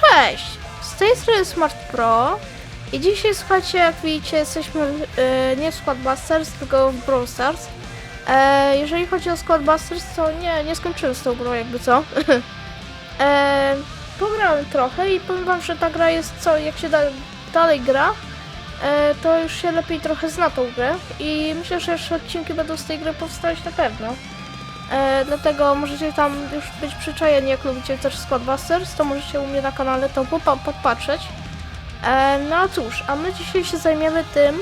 Cześć! Z tej strony Smart Pro i dzisiaj słuchajcie, jak widzicie, jesteśmy e, nie w Squadbusters, tylko w Brawl Stars. E, jeżeli chodzi o Squadbusters, to nie, nie skończyłem z tą grą, jakby co. e, pograłem trochę i powiem wam, że ta gra jest co, jak się da, dalej gra, e, to już się lepiej trochę zna tą grę i myślę, że jeszcze odcinki będą z tej gry powstawać na pewno. E, dlatego możecie tam już być przyczajeni, jak lubicie też Squadbusters, to możecie u mnie na kanale to podpatrzeć. E, no a cóż, a my dzisiaj się zajmiemy tym,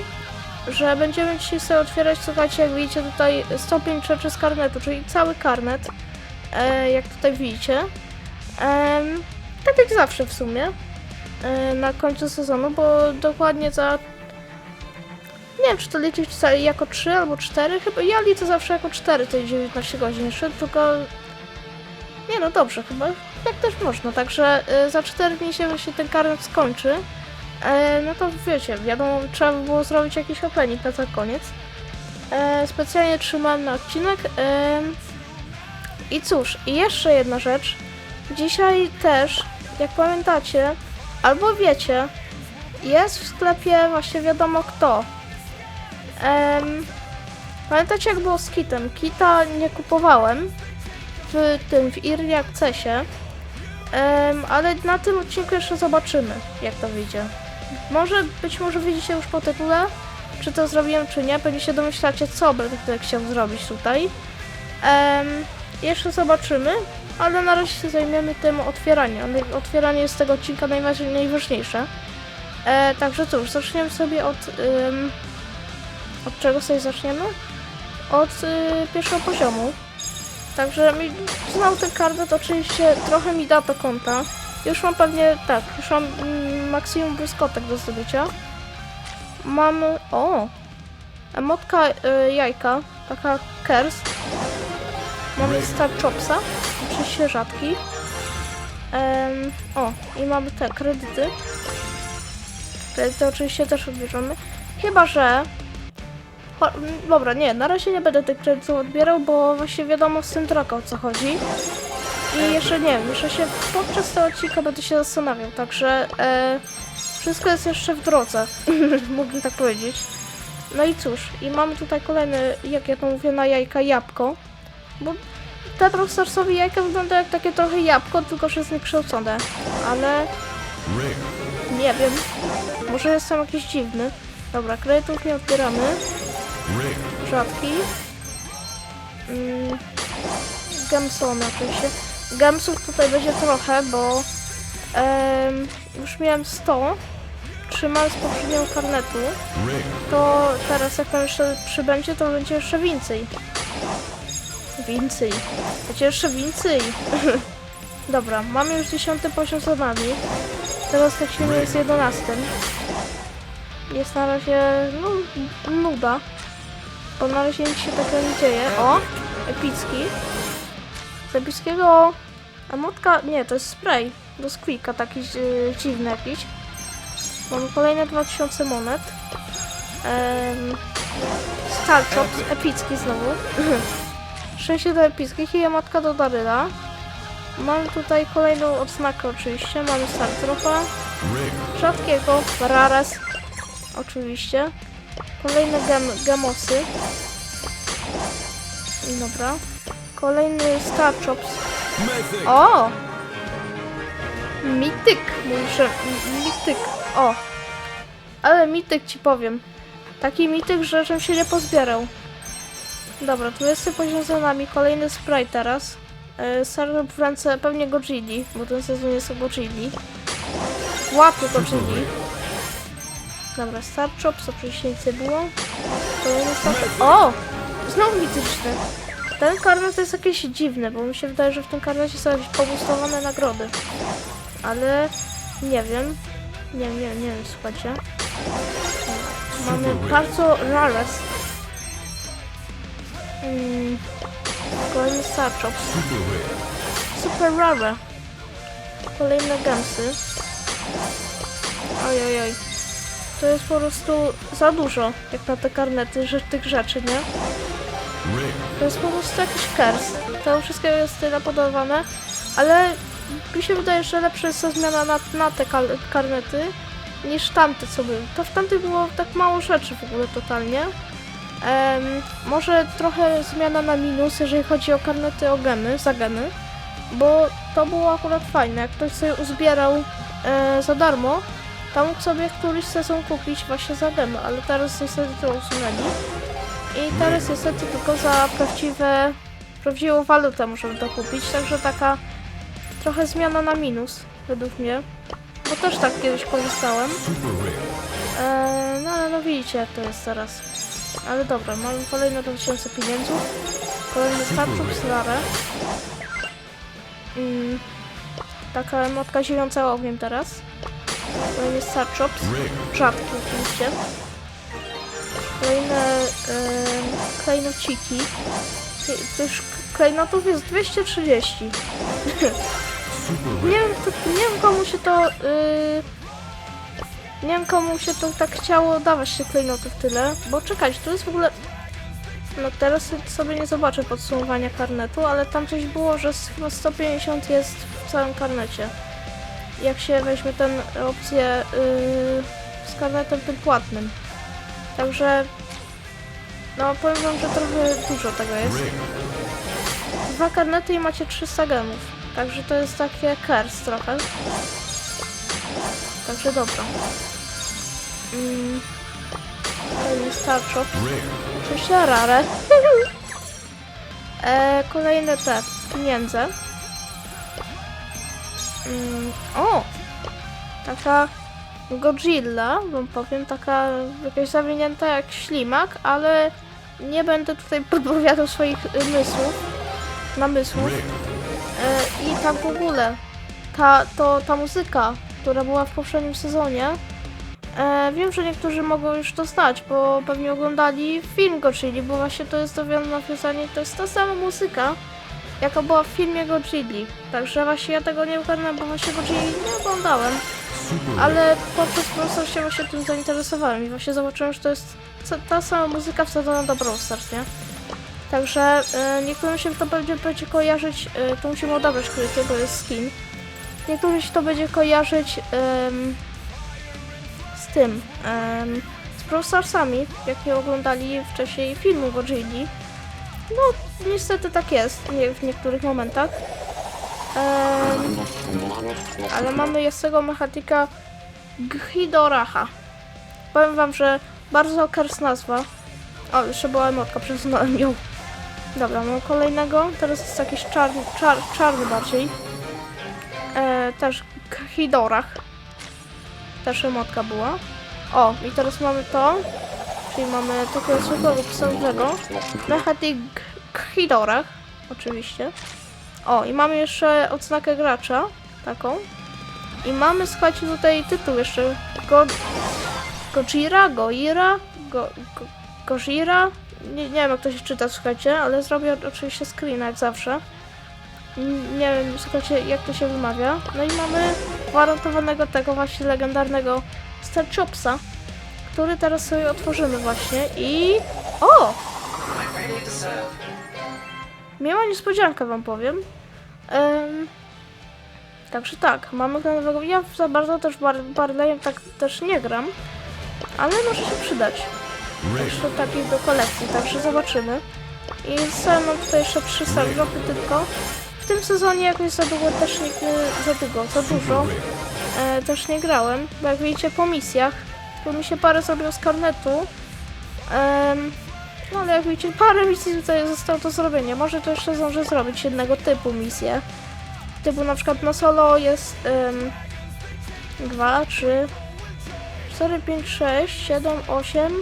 że będziemy dzisiaj sobie otwierać, słuchajcie, jak widzicie tutaj stopień rzeczy z karnetu, czyli cały karnet, e, jak tutaj widzicie. Em, tak jak zawsze w sumie, e, na końcu sezonu, bo dokładnie za nie wiem, czy to liczyć jako 3 albo 4, chyba ja liczę zawsze jako 4 tej 19 godzin jeszcze, tylko nie no dobrze chyba, tak też można, także y, za 4 dni się, się ten karnet skończy, e, no to wiecie, wiadomo, trzeba by było zrobić jakiś opening na koniec. E, specjalnie trzymałem na odcinek. Em, i cóż, i jeszcze jedna rzecz, dzisiaj też, jak pamiętacie, albo wiecie, jest w sklepie właśnie wiadomo kto, Em, pamiętacie jak było z kitem? Kita nie kupowałem w tym, w Early Accessie, em, ale na tym odcinku jeszcze zobaczymy, jak to wyjdzie. Może, być może widzicie już po tytule, czy to zrobiłem, czy nie, pewnie się domyślacie, co będę chciał zrobić tutaj. Em, jeszcze zobaczymy, ale na razie się zajmiemy tym otwieraniem. Otwieranie jest tego odcinka najważ- najważniejsze. E, także cóż, zaczniemy sobie od... em, od czego sobie zaczniemy? Od y, pierwszego poziomu. Także mi znał ten karnet, oczywiście trochę mi da do konta. Już mam pewnie, tak, już mam mm, maksimum błyskotek do zdobycia. Mam, o, emotka y, jajka, taka kers. Mamy Star Chopsa, oczywiście rzadki. Em, o, i mamy te kredyty. Kredyty oczywiście też odbierzemy. Chyba, że M, Dobra, nie, na razie nie będę tych kredytów odbierał, bo właśnie wiadomo z tym trochę o co chodzi. I jeszcze nie wiem, jeszcze się podczas tego odcinka będę się zastanawiał, także e, wszystko jest jeszcze w drodze, mógłbym tak powiedzieć. No i cóż, i mamy tutaj kolejny, jak ja to mówię, na jajka jabłko, bo te profesorsowe jajka wyglądają jak takie trochę jabłko, tylko że jest niekształcone, ale nie wiem, może jestem jakiś dziwny. Dobra, kredytów nie odbieramy rzadki. Mm, Gemsony oczywiście. Gemsów tutaj będzie trochę, bo em, już miałem 100. Trzymałem z poprzedniego karnetu. To teraz jak tam jeszcze przybędzie, to będzie jeszcze więcej. Więcej. Będzie jeszcze więcej. Dobra, mamy już 10 poziom za nami. Teraz lecimy jest 11. Jest na razie no, nuda. Bo na razie nic się takiego nie dzieje. O! Epicki. Epickiego... Emotka... Nie, to jest spray. Do squeaka, taki yy, dziwny jakiś. Mamy kolejne 2000 monet. Um, Star Chops, epicki znowu. Szczęście do epickich i emotka do Daryla. Mamy tutaj kolejną odznakę oczywiście. Mamy Star Tropa. Rzadkiego, Rares. Oczywiście. Kolejne gem, gemosy. Dobra. Kolejny Star Chops. O! Mityk, muszę. Mityk. O! Ale mityk ci powiem. Taki mityk, że żem się nie pozbierał. Dobra, tu jest poziom za nami. Kolejny spray teraz. Yy, Star w ręce pewnie Godzilli, bo ten sezon jest o Godzilli. Łapie Godzilli. Dobra, Star Chops, oczywiście nic nie było. Kolejny Star O! Znowu mityczny. Ten karnet to jest jakieś dziwne, bo mi się wydaje, że w tym karnecie są jakieś pogustowane nagrody. Ale nie wiem. Nie wiem, nie wiem, nie wiem, słuchajcie. Mamy bardzo rares. Mm, kolejny Star Chops. Super rare. Kolejne gemsy. Oj, oj, oj. To jest po prostu za dużo, jak na te karnety, że tych rzeczy, nie? To jest po prostu jakiś kers. To wszystko jest tyle podawane, ale mi się wydaje, że lepsza jest ta zmiana na, na te kal- karnety niż tamte co były. To w tamtych było tak mało rzeczy w ogóle totalnie. Em, może trochę zmiana na minus, jeżeli chodzi o karnety o gemy, za gemy, bo to było akurat fajne. Jak ktoś sobie uzbierał e, za darmo, to mógł sobie któryś sezon kupić właśnie za gemy, ale teraz niestety to usunęli. I teraz niestety tylko za prawdziwe, prawdziwą walutę możemy to kupić, także taka trochę zmiana na minus, według mnie. Bo też tak kiedyś korzystałem. Eee, no ale no widzicie jak to jest teraz. Ale dobra, mamy kolejne 2000 pieniędzów. Kolejny startup Slarę. Mm, taka emotka ziejąca ogniem teraz. Kolejny Starchops. Rzadki oczywiście. Kolejne em, klejnociki. To już klejnotów jest 230. nie, wiem, to, nie wiem komu się to... Yy, nie wiem komu się to tak chciało dawać się klejnotów tyle, bo czekać, to jest w ogóle... No teraz sobie nie zobaczę podsumowania karnetu, ale tam coś było, że chyba 150 jest w całym karnecie. Jak się weźmie tę opcję yy, z karnetem tym płatnym. Także... No powiem wam, że trochę dużo tego jest. Dwa karnety i macie 300 gemów. Także to jest takie kers trochę. Także dobra. Mm. Kolejny Star Shop. Oczywiście rare. e, kolejne te pieniądze. Mm. O! Taka Godzilla, wam powiem, taka jakaś zawinięta jak ślimak, ale nie będę tutaj podpowiadał swoich mysłów, namysłów. E, I tak w ogóle, ta, to, ta muzyka, która była w poprzednim sezonie, e, wiem, że niektórzy mogą już to znać, bo pewnie oglądali film Godzilli, bo właśnie to jest dowiane nawiązanie, to jest ta sama muzyka, jaka była w filmie Godzilli. Także właśnie ja tego nie ogarnę, bo właśnie Godzilli nie oglądałem. Ale poprzez Brawl się właśnie tym zainteresowałem i właśnie zobaczyłem, że to jest ta sama muzyka wsadzona do Brawl nie? Także e, niektórym się to będzie, będzie kojarzyć, e, to musimy odebrać, który tego jest skin. Niektórym się to będzie kojarzyć em, z tym, em, z Brawl Starsami, jakie oglądali wcześniej filmu Godzilli. No, niestety tak jest nie, w niektórych momentach. Em, ale mamy jest tego mechanika Ghidoracha. Powiem wam, że bardzo kers nazwa. O, jeszcze była emotka, przesunąłem ją. Dobra, mamy kolejnego. Teraz jest jakiś czarny, czar, czarny bardziej. E, też Ghidorach. Też emotka była. O, i teraz mamy to. Czyli mamy takiego zwykłego pseudzego. Mechanik Ghidorach. Oczywiście. O, i mamy jeszcze odznakę gracza. Taką. I mamy, słuchajcie, tutaj tytuł jeszcze. Go... Gojira? Goira? Go... Go... Gojira? Nie, nie wiem jak to się czyta, słuchajcie, ale zrobię oczywiście screena jak zawsze. Nie wiem, słuchajcie, jak to się wymawia. No i mamy gwarantowanego tego właśnie legendarnego Starchopsa, który teraz sobie otworzymy właśnie i... O! Miała niespodziankę wam powiem. Em, Także tak, mamy go nowego. Ja za bardzo też bar tak też nie gram, ale może się przydać. Jeszcze takiej do kolekcji, także zobaczymy. I zostałem mam tutaj jeszcze trzy dropy tylko. W tym sezonie jakoś za długo też nie, za długo, za dużo e, też nie grałem, bo jak widzicie po misjach, to mi się parę zrobiło z karnetu. Em, no ale jak widzicie, parę misji tutaj zostało do zrobienia. Może to jeszcze zdążę zrobić jednego typu misję typu na przykład na solo jest ym, 2, 3, 4, 5, 6, 7, 8.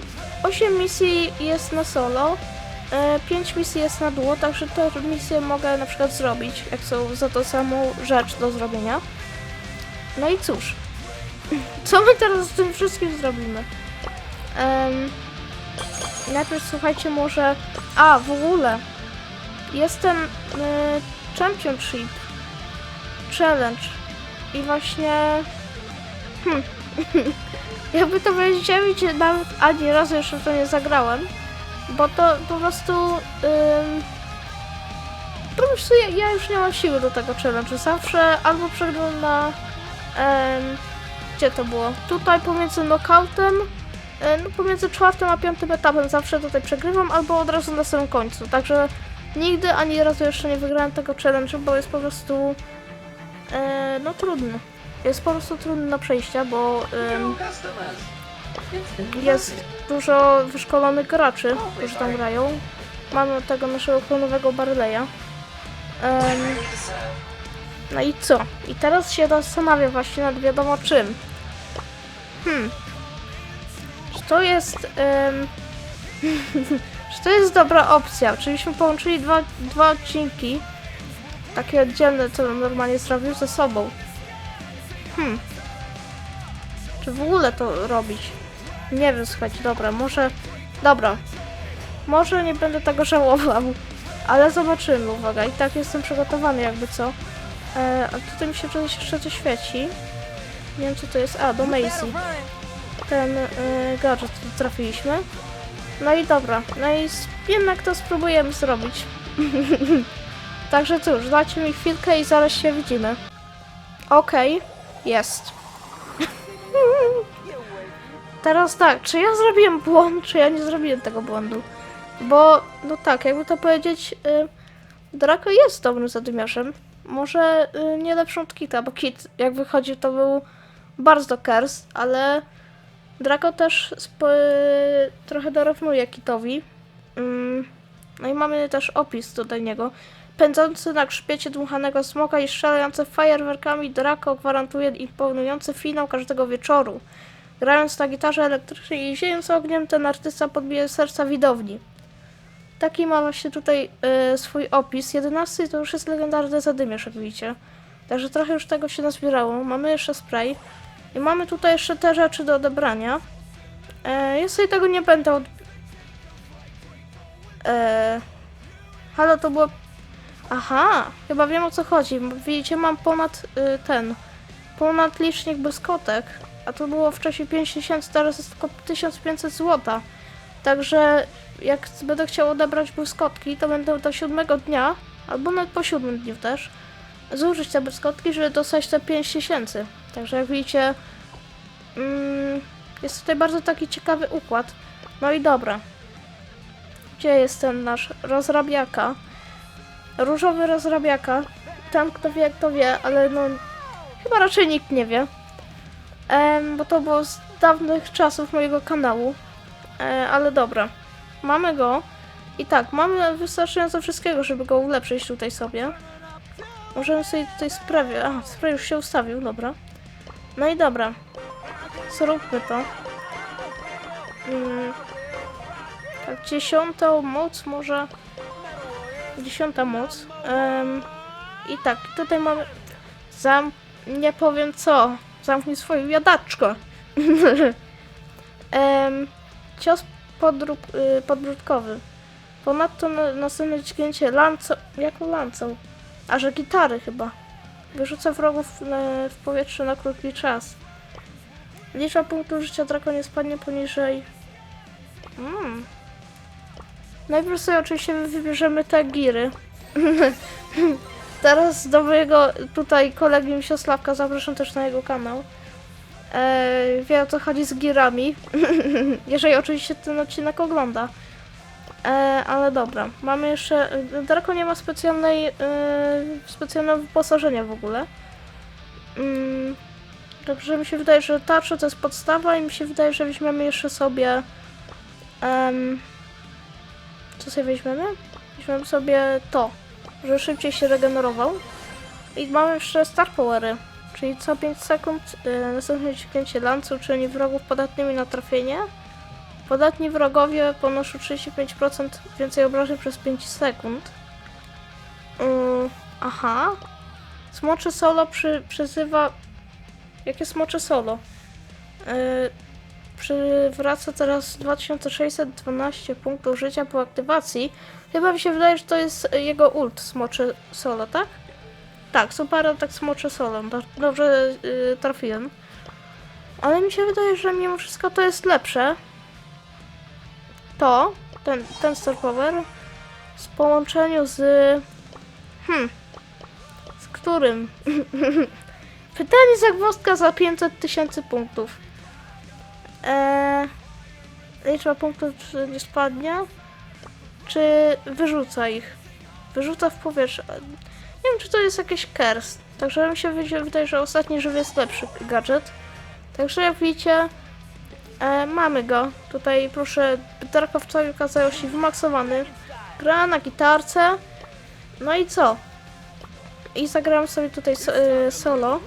8 misji jest na solo, e, 5 misji jest na duo, także te misje mogę na przykład zrobić, jak są za tą samą rzecz do zrobienia. No i cóż, co my teraz z tym wszystkim zrobimy? Em, najpierw słuchajcie może... A, w ogóle, jestem y, Championship challenge. I właśnie. Hmm. Jakby to powiedzieć, nawet ani razu jeszcze to nie zagrałem. Bo to po prostu. Ym, wiesz co, ja, ja już nie mam siły do tego challenge. Zawsze albo przegrywam na... em, gdzie to było? Tutaj pomiędzy knockoutem, no pomiędzy czwartym a piątym etapem zawsze tutaj przegrywam, albo od razu na samym końcu. Także nigdy ani razu jeszcze nie wygrałem tego challenge, bo jest po prostu... E, no trudny. Jest po prostu trudny na przejścia, bo em, jest dużo wyszkolonych graczy, którzy tam grają. Mamy tego naszego klonowego Barleya. Em, no i co? I teraz się zastanawiam właśnie nad wiadomo czym. Hmm. To jest... em, czy to jest dobra opcja? Czybyśmy połączyli dwa, dwa odcinki, takie oddzielne, co bym normalnie zrobił ze sobą. Hmm. Czy w ogóle to robić? Nie wiem, słuchajcie, dobra, może... Dobra. Może nie będę tego żałował, ale zobaczymy, uwaga. I tak jestem przygotowany, jakby co. E, a tutaj mi się coś jeszcze coś świeci. Nie wiem, co to jest. A, do Macy. Ten e, gadżet trafiliśmy. No i dobra, no i jednak to spróbujemy zrobić. Także cóż, dajcie mi chwilkę i zaraz się widzimy. Okej, jest. Teraz tak, czy ja zrobiłem błąd, czy ja nie zrobiłem tego błędu? Bo, no tak, jakby to powiedzieć, y, Draco jest dobrym zadymiarzem. Może y, nie lepszą od Kita, bo Kit, jak wychodził, to był bardzo kers, ale Draco też trochę dorównuje Kitowi. Ym, no i mamy też opis do niego. Pędzący na grzbiecie dmuchanego smoka i strzelający fajerwerkami Draco gwarantuje imponujący finał każdego wieczoru. Grając na gitarze elektrycznej i ziejąc ogniem, ten artysta podbije serca widowni. Taki ma właśnie tutaj y, swój opis. 11 to już jest legendarny zadymiarz, jak widzicie. Także trochę już tego się nazbierało. Mamy jeszcze spray. I mamy tutaj jeszcze te rzeczy do odebrania. E, ja sobie tego nie będę od... E, halo, to było... Aha, chyba wiem o co chodzi. Widzicie, mam ponad y, ten... Ponad licznik błyskotek. A to było wcześniej 5000, teraz jest tylko 1500 zł. Także jak będę chciał odebrać błyskotki, to będę do siódmego dnia, albo nawet po siódmym dniu też, zużyć te błyskotki, żeby dostać te 5000. Także jak widzicie, mm, jest tutaj bardzo taki ciekawy układ. No i dobra. Gdzie jest ten nasz rozrabiaka? Różowy rozrabiaka. Tam kto wie, kto wie, ale no chyba raczej nikt nie wie. Em, bo to było z dawnych czasów mojego kanału. E, ale dobra. Mamy go. I tak, mamy wystarczająco wszystkiego, żeby go ulepszyć tutaj sobie. Możemy sobie tutaj sprawić. A, spray już się ustawił, dobra. No i dobra. Zróbmy to. Mm. Tak, dziesiątą moc może. Dziesiąta moc. Em, I tak, tutaj mamy. Zam. Nie powiem co. Zamknij swoją jadaczko. Em, cios podrób, y, podbródkowy. Ponadto na, następne dźgnięcie lanco... Jaką lancą? A że gitary chyba. Wyrzuca wrogów w powietrze na krótki czas. Liczba punktów życia draka nie spadnie poniżej... Mm. Najpierw sobie oczywiście wybierzemy te giry. Teraz do mojego tutaj kolegi Misiosławka zapraszam też na jego kanał. E, wie o co chodzi z girami. Jeżeli oczywiście ten odcinek ogląda. E, ale dobra, mamy jeszcze. Draco nie ma specjalnej, e, specjalnego wyposażenia w ogóle. Mm, także mi się wydaje, że tarcza to jest podstawa i mi się wydaje, że weźmiemy jeszcze sobie. co sobie weźmiemy? Weźmiemy sobie to, że szybciej się regenerował. I mamy jeszcze Star Powery. Czyli co 5 sekund y, następne dźgnięcie lancu czyni wrogów podatnymi na trafienie. Podatni wrogowie ponoszą 35% więcej obrażeń przez 5 sekund. Y, aha. Smocze solo przy, przyzywa... Jakie smocze solo? Y, przywraca teraz 2612 punktów życia po aktywacji. Chyba mi się wydaje, że to jest jego ult smocze solo, tak? Tak, super atak smocze solo. Do- Dobrze yy, trafiłem. Ale mi się wydaje, że mimo wszystko to jest lepsze. To, ten, ten Star Power, w połączeniu z Hmm. Z którym? Pytanie zagwozdka za 500 tysięcy punktów. Eee, liczba punktów nie spadnie? Czy wyrzuca ich? Wyrzuca w powietrze. Nie wiem, czy to jest jakiś kers. Także mi się wydaje, że ostatni żywy jest lepszy gadżet. Także jak widzicie, e, mamy go. Tutaj proszę, Darkow cały okazał się wymaksowany. Gra na gitarce. No i co? I zagrałem sobie tutaj so, e, solo.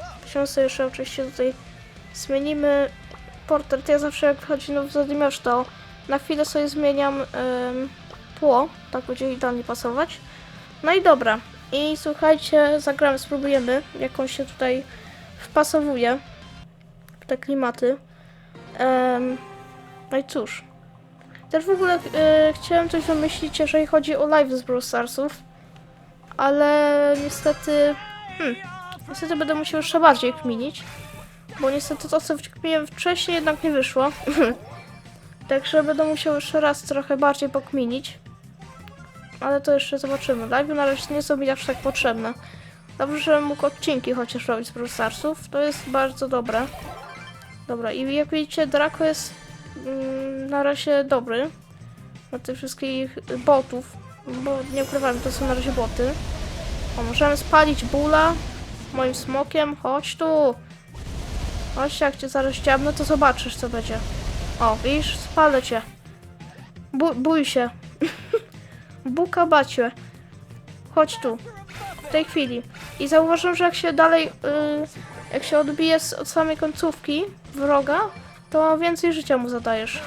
Sobie jeszcze oczywiście tutaj zmienimy portret. Ja zawsze jak wchodzi nowy zadymiarz, to na chwilę sobie zmieniam em, tło. Tak będzie idealnie pasować. No i dobra. I słuchajcie, zagramy, spróbujemy, jak on się tutaj wpasowuje w te klimaty. Em, no i cóż. Też w ogóle e, chciałem coś wymyślić, jeżeli chodzi o live z Brawl. Ale niestety... Hmm, niestety będę musiał jeszcze bardziej kminić. Bo niestety to, co wkminiłem wcześniej, jednak nie wyszło. Także będę musiał jeszcze raz trochę bardziej pokminić. Ale to jeszcze zobaczymy. Live na razie nie są mi aż tak potrzebne. Dobrze, że mógł odcinki chociaż robić z Brawl. To jest bardzo dobre. Dobra, i jak widzicie, Draco jest mm, na razie dobry. Na tych wszystkich botów. Bo nie ukrywam, to są na razie boty. O, możemy spalić bóla moim smokiem. Chodź tu. Chodź, jak cię zaraz ściabnę, to zobaczysz, co będzie. O, widzisz? Spalę cię. Bó bój się. Buka bacie. Chodź tu. W tej chwili. I zauważyłem, że jak się dalej, y, jak się odbije od samej końcówki wroga, to więcej życia mu zadajesz.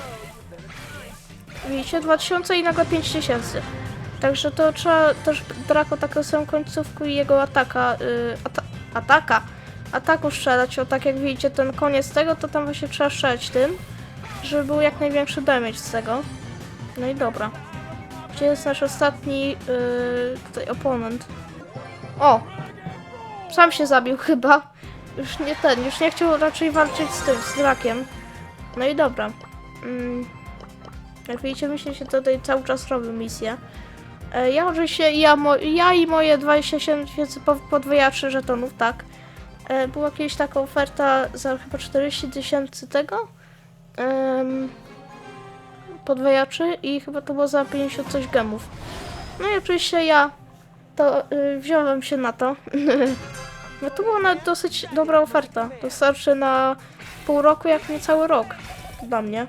Widzicie? 2000 i nagle 5000. Także to trzeba też Draco taką samą końcówkę i jego ataka, y, ata ataka, ataku strzelać. O tak jak widzicie ten koniec tego, to tam właśnie trzeba strzelać tym, żeby był jak największy damage z tego. No i dobra. Gdzie jest nasz ostatni yy, tutaj oponent? O! Sam się zabił chyba. Już nie ten, już nie chciał raczej walczyć z tym, z drakiem. No i dobra. Mm. Jak widzicie, myślę, się tutaj cały czas robi misję. E, ja oczywiście, ja, mo, ja i moje 27 tysięcy po- podwojaczy żetonów, tak. E, była kiedyś taka oferta za chyba 40 tysięcy tego. Podwojaczy i chyba to było za 50 coś gemów. No i oczywiście ja to y, wziąłem się na to. no to była nawet dosyć dobra oferta. To starczy na pół roku, jak nie cały rok dla mnie.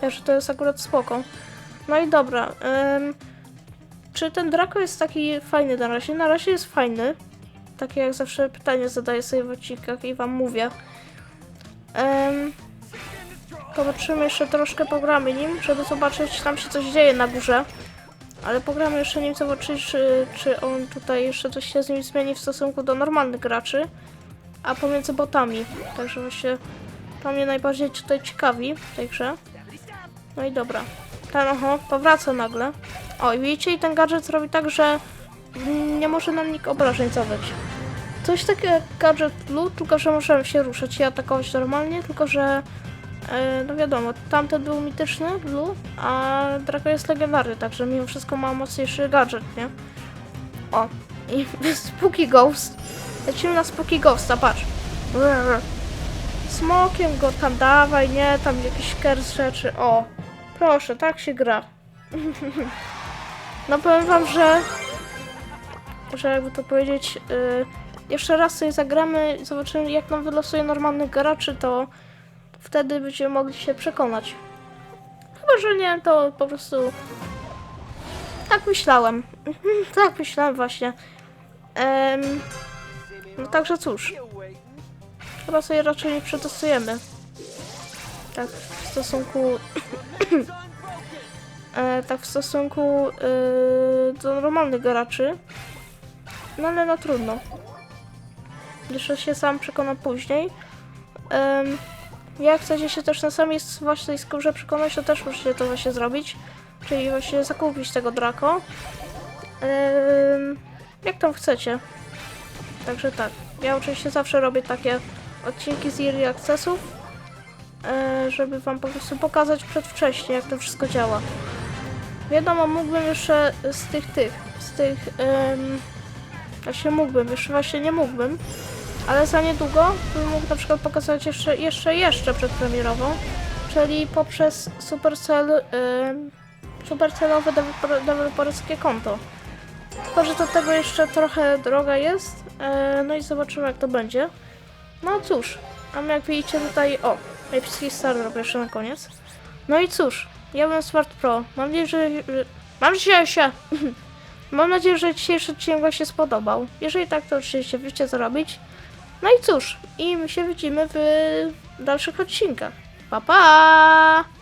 Także to jest akurat spoko. No i dobra. ym, czy ten Draco jest taki fajny na razie? Na razie jest fajny. Takie jak zawsze pytanie zadaję sobie w odcinkach i wam mówię. Ym, Zobaczymy jeszcze troszkę pogramy nim, żeby zobaczyć, czy tam się coś dzieje na górze. Ale pogramy jeszcze nim zobaczyć, czy, czy on tutaj jeszcze coś się z nim zmieni w stosunku do normalnych graczy, a pomiędzy botami. Także właśnie to mnie najbardziej tutaj ciekawi w tej grze. No i dobra. Ten oho, powraca nagle. O, i widzicie, i ten gadżet robi tak, że nie może nam nikt obrażeń zadać. Coś takiego jak gadżet Blue, tylko że możemy się ruszać i atakować normalnie, tylko że no wiadomo, tamten był mityczny, Blue, a Draco jest legendarny, także mimo wszystko ma mocniejszy gadżet, nie? O, i Spooky Ghost. Lecimy na Spooky Ghosta, patrz. Smokiem go tam dawaj, nie? Tam jakiś kers rzeczy. O, proszę, tak się gra. no powiem wam, że... Że jakby to powiedzieć... y, jeszcze raz sobie zagramy, zobaczymy jak nam wylosuje normalnych graczy, to wtedy będziemy mogli się przekonać. Chyba, że nie, to po prostu tak myślałem. tak myślałem właśnie. No także cóż. Chyba sobie raczej nie przetestujemy. Tak w stosunku... e, tak w stosunku y, do normalnych graczy. No ale no trudno. Jeszcze się sam przekonam później. Em, jak chcecie się też na samej własnej skórze przekonać, to też możecie to właśnie zrobić. Czyli właśnie zakupić tego Draco. Ym, jak tam chcecie. Także tak. Ja oczywiście zawsze robię takie odcinki z Early Accessów, e, żeby wam po prostu pokazać przedwcześnie, jak to wszystko działa. Wiadomo, mógłbym jeszcze z tych tych z tych... Ym, właśnie mógłbym, jeszcze właśnie nie mógłbym, ale za niedługo bym mógł na przykład pokazać jeszcze, jeszcze, jeszcze przedpremierową, czyli poprzez Supercell, ym, Supercellowe deweloper- deweloperskie konto. Tylko, że do tego jeszcze trochę droga jest, e, no i zobaczymy jak to będzie. No cóż, a my jak widzicie tutaj, o, epicki star robię jeszcze na koniec. No i cóż, ja byłem Smart Pro. Mam nadzieję, że... że- Mam nadzieję, że... Mam nadzieję, że dzisiejszy odcinek Wam się spodobał. Jeżeli tak, to oczywiście wiecie co robić. No i cóż, i my się widzimy w dalszych odcinkach. Pa, pa!